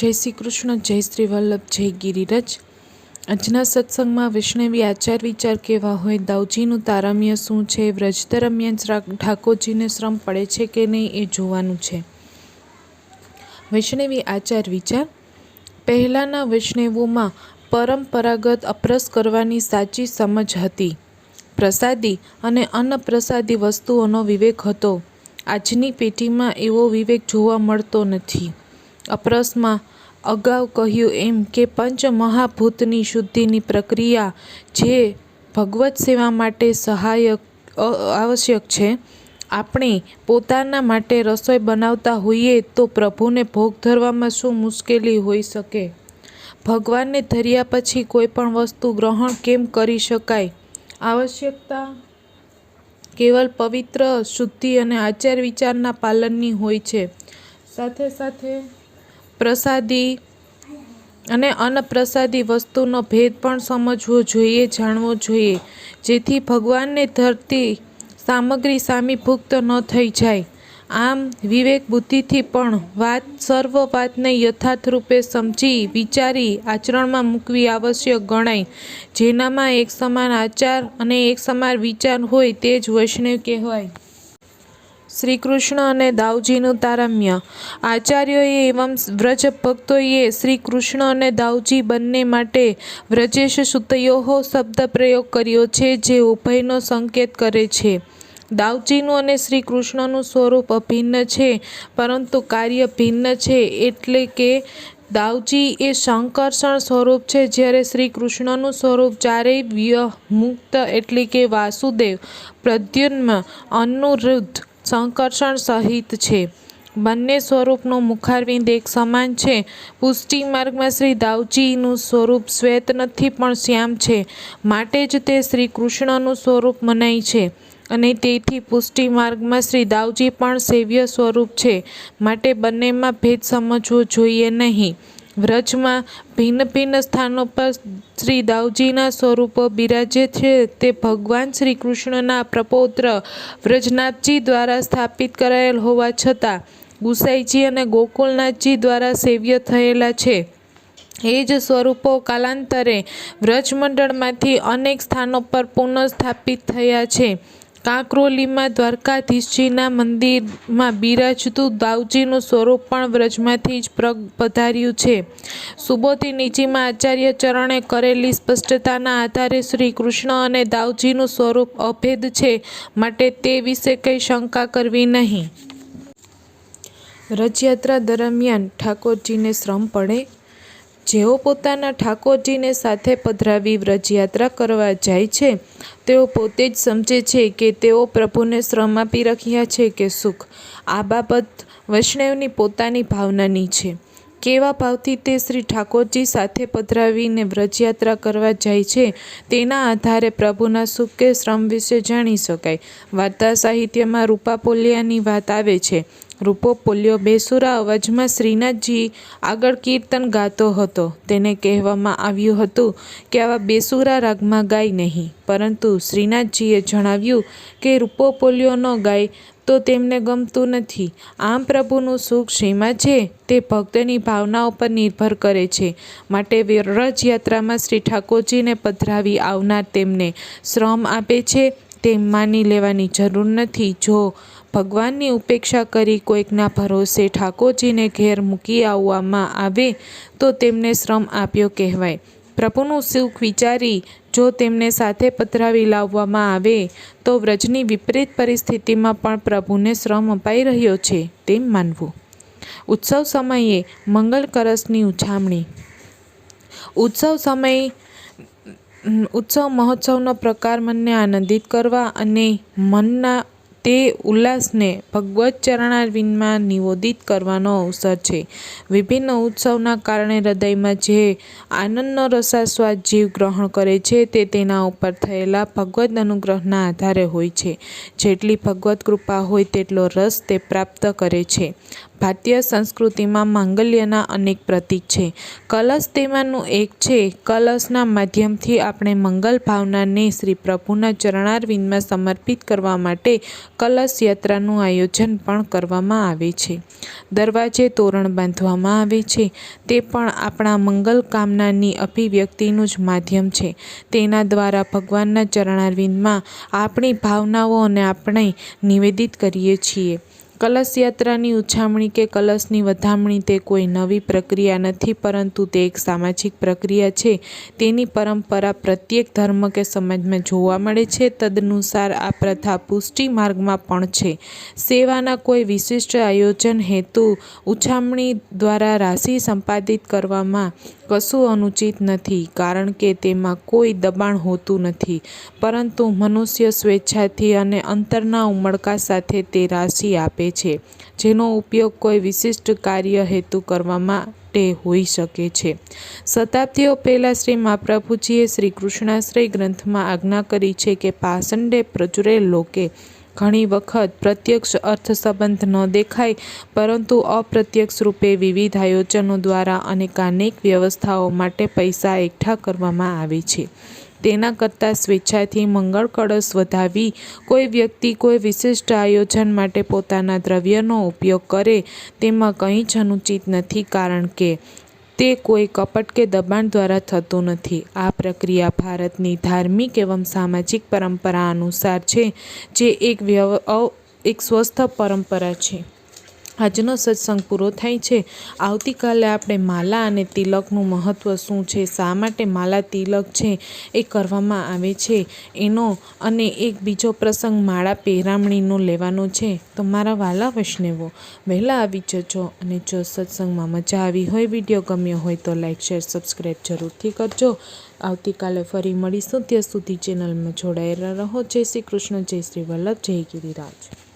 જય શ્રી કૃષ્ણ, જય શ્રી વલ્લભ, જય ગિરિરજ. આજના સત્સંગમાં વૈષ્ણવી આચાર વિચાર કેવા હોય દાઉજીનું તારમ્ય શું છે, વ્રજ દરમિયાન ઠાકોરજીને શ્રમ પડે છે કે નહીં એ જોવાનું છે. વૈષ્ણવી આચાર વિચાર, પહેલાંના વૈષ્ણવોમાં પરંપરાગત અપરસ કરવાની સાચી સમજ હતી. પ્રસાદી અને અન્નપ્રસાદી વસ્તુઓનો વિવેક હતો. આજની પેઢીમાં એવો વિવેક જોવા મળતો નથી. અપરસમાં અગાઉ કહ્યું એમ કે પંચ મહાભૂતની શુદ્ધિની પ્રક્રિયા જે ભગવત સેવા માટે સહાયક આવશ્યક છે, આપણે પોતાના માટે રસોઈ બનાવતા હોઈએ તો પ્રભુને ભોગ ધરવામાં શું મુશ્કેલી હોઈ શકે? ભગવાનને ધર્યા પછી કોઈ પણ વસ્તુ ગ્રહણ કેમ કરી શકાય? આવશ્યકતા કેવલ પવિત્ર, શુદ્ધિ અને આચાર વિચારના પાલનની હોય છે. સાથે સાથે પ્રસાદી અને અન્નપ્રસાદી વસ્તુનો ભેદ પણ સમજવો જોઈએ, જાણવો જોઈએ. જેથી ભગવાનને ધરતી સામગ્રી સામીભુક્ત ન થઈ જાય. આમ વિવેક બુદ્ધિથી પણ વાત સર્વ વાતને યથાર્થ રૂપે સમજી, વિચારી, આચરણમાં મૂકવી આવશ્યક ગણાય. જેનામાં એક સમાન આચાર અને એક સમાન વિચાર હોય તે જ વૈષ્ણવ કહેવાય. શ્રી કૃષ્ણ અને દાઉજીનું તારમ્ય. આચાર્યોએ એવમ વ્રજ ભક્તોએ શ્રી કૃષ્ણ અને દાઉજી બંને માટે વ્રજેશ સુતયોહો શબ્દ પ્રયોગ કર્યો છે, જે ઉભયનો સંકેત કરે છે. દાઉજીનું અને શ્રી કૃષ્ણનું સ્વરૂપ અભિન્ન છે, પરંતુ કાર્ય ભિન્ન છે, એટલે કે દાઉજી એ સંકર્ષણ સ્વરૂપ છે, જ્યારે શ્રી કૃષ્ણનું સ્વરૂપ ચારેય વ્યમુક્ત એટલે કે વાસુદેવ પ્રદ્યુન્મ અનુરુદ્ધ સંકર્ષણ સહિત છે. બંને સ્વરૂપનું મુખારવિંદ એક સમાન છે. પુષ્ટિ માર્ગમાં શ્રી દાવજીનું સ્વરૂપ શ્વેત નથી, પણ શ્યામ છે. માટે જ તે શ્રી કૃષ્ણનું સ્વરૂપ મનાય છે. અને તેથી પુષ્ટિ માર્ગમાં શ્રી દાવજી પણ સેવ્ય સ્વરૂપ છે. માટે બંનેમાં ભેદ સમજવો જોઈએ નહીં. વ્રજમાં ભિન્ન ભિન્ન સ્થાનો પર શ્રી દાઉજીના સ્વરૂપો બિરાજે છે. તે ભગવાન શ્રી કૃષ્ણના પ્રપૌત્ર વ્રજનાથજી દ્વારા સ્થાપિત કરાયેલ હોવા છતાં ગુસાઈજી અને ગોકુલનાથજી દ્વારા સેવ્ય થયેલા છે. એ જ સ્વરૂપો કાલાંતરે વ્રજમંડળમાંથી અનેક સ્થાનો પર પુનઃસ્થાપિત થયા છે. કાંકરોલીમાં દ્વારકાધીશજીના મંદિરમાં બિરાજતું દાઉજીનું સ્વરૂપ પણ વ્રજમાંથી જ પધાર્યું છે. સુબોધી નીચીમાં આચાર્ય ચરણે કરેલી સ્પષ્ટતાના આધારે શ્રી કૃષ્ણ અને દાઉજીનું સ્વરૂપ અભેદ છે, માટે તે વિશે કંઈ શંકા કરવી નહીં. રથયાત્રા દરમિયાન ઠાકોરજીને શ્રમ પડે જેઓ પોતાના ઠાકોરજીને સાથે પધરાવી વ્રજયાત્રા કરવા જાય છે, તેઓ પોતે જ સમજે છે કે તેઓ પ્રભુને શ્રમ આપી રહ્યા છે કે સુખ. આ બાબત વૈષ્ણવની પોતાની ભાવનાની છે. કેવા ભાવથી તે શ્રી ઠાકોરજી સાથે પધરાવીને વ્રજયાત્રા કરવા જાય છે, તેના આધારે પ્રભુના સુખ કે શ્રમ વિશે જાણી શકાય. વાર્તા સાહિત્યમાં રૂપાપોલિયાની વાત આવે છે. રૂપો પોલ્યો બેસુરા અવાજમાં શ્રીનાથજી આગળ કીર્તન ગાતો હતો. તેને કહેવામાં આવ્યું હતું કે આવા બેસુરા રાગમાં ગાય નહીં. પરંતુ શ્રીનાથજીએ જણાવ્યું કે રૂપો પોલ્યો ન ગાય તો તેમને ગમતું નથી. આમ પ્રભુનું સુખ શેમાં છે? તે ભક્તની ભાવનાઓ પર નિર્ભર કરે છે. માટે રથયાત્રામાં શ્રી ઠાકોરજીને પધરાવી આવનાર તેમને શ્રમ આપે છે. તેમ માની લેવાની જરૂર નથી. જો ભગવાનની ઉપેક્ષા કરી કોઈકના ભરોસે ઠાકોરજીને ઘેર મૂકી આવવામાં આવે તો તેમને શ્રમ આપ્યો કહેવાય. પ્રભુનું સુખ વિચારી જો તેમને સાથે પધરાવી લાવવામાં આવે તો વ્રજની વિપરીત પરિસ્થિતિમાં પણ પ્રભુને શ્રમ અપાઈ રહ્યો છે તેમ માનવું. ઉત્સવ સમયે મંગલ કરસની ઉછામણી ઉત્સવ સમય ઉત્સવ મહોત્સવનો પ્રકાર મનને આનંદિત કરવા અને મનના તે ઉલ્લાસને ભગવત ચરણારવિંદમાં નિવેદિત કરવાનો અવસર છે. વિભિન્ન ઉત્સવના કારણે હૃદયમાં જે આનંદનો રસાસ્વાદ જીવ ગ્રહણ કરે છે તે તેના ઉપર થયેલા ભગવદ અનુગ્રહના આધારે હોય છે. જેટલી ભગવત કૃપા હોય તેટલો રસ તે પ્રાપ્ત કરે છે. ભારતીય સંસ્કૃતિમાં માંગલ્યના અનેક પ્રતીક છે. કલશ તેમાંનું એક છે. કલશના માધ્યમથી આપણે મંગલ ભાવનાને શ્રી પ્રભુના ચરણારવિંદમાં સમર્પિત કરવા માટે કલશ યાત્રાનું આયોજન પણ કરવામાં આવે છે. દરવાજે તોરણ બાંધવામાં આવે છે. તે પણ આપણા મંગલ કામનાની અભિવ્યક્તિનું જ માધ્યમ છે. તેના દ્વારા ભગવાનના ચરણારવિંદમાં આપણી ભાવનાઓ અને આપણે નિવેદિત કરીએ છીએ. કલશ યાત્રાની ઉછામણી કે કલશની વધામણી તે કોઈ નવી પ્રક્રિયા નથી, પરંતુ તે એક સામાજિક પ્રક્રિયા છે. તેની પરંપરા પ્રત્યેક ધર્મ કે સમાજમાં જોવા મળે છે. તદનુસાર આ પ્રથા પુષ્ટિ માર્ગમાં પણ છે. સેવાના કોઈ વિશિષ્ટ આયોજન હેતુ ઉછામણી દ્વારા રાશિ સંપાદિત કરવામાં કશું અનુચિત નથી, કારણ કે તેમાં કોઈ દબાણ હોતું નથી. પરંતુ મનુષ્ય સ્વેચ્છાથી અને અંતરના ઉમળકા સાથે તે રાશિ આપે છે, જેનો ઉપયોગ કોઈ વિશિષ્ટ કાર્ય હેતુ કરવા માટે હોઈ શકે છે. શતાબ્દીઓ પહેલાં શ્રી મહાપ્રભુજીએ શ્રી કૃષ્ણાશ્રય ગ્રંથમાં આજ્ઞા કરી છે કે પાષંડે પ્રચુરે લોકે ઘણી વખત પ્રત્યક્ષ અર્થ સંબંધ ન દેખાય, પરંતુ અપ્રત્યક્ષ રૂપે વિવિધ આયોજનો દ્વારા અનેકાનેક વ્યવસ્થાઓ માટે પૈસા એકઠા કરવામાં આવે છે. તેના કરતાં સ્વેચ્છાથી મંગળ કળશ વધાવી કોઈ વ્યક્તિ કોઈ વિશિષ્ટ આયોજન માટે પોતાના દ્રવ્યનો ઉપયોગ કરે, તેમાં કંઈ જ અનુચિત નથી કારણ કે તે કોઈ કપટ કે દબાણ દ્વારા થતું નથી. આ પ્રક્રિયા ભારતની ધાર્મિક એવં સામાજિક પરંપરા અનુસાર છે, જે એક વ્યવ એક સ્વસ્થ પરંપરા છે. આજનો સત્સંગ પૂરો થાય છે. આવતીકાલે આપણે માલા અને તિલકનું મહત્ત્વ શું છે? શા માટે માલા તિલક છે એ કરવામાં આવે છે? એનો અને એક બીજો પ્રસંગ માળા પહેરામણીનો લેવાનો છે. તો મારા વાલા વૈષ્ણવો, વહેલા આવી જજો અને જો સત્સંગમાં મજા આવી હોય, વીડિયો ગમ્યો હોય તો લાઈક, શેર, સબસ્ક્રાઈબ જરૂરથી કરજો. આવતીકાલે ફરી મળીશું. ત્યાં સુધી ચેનલમાં જોડાયેલા રહો. જય શ્રી કૃષ્ણ. જય શ્રી વલ્લભ. જય ગિરિરાજ.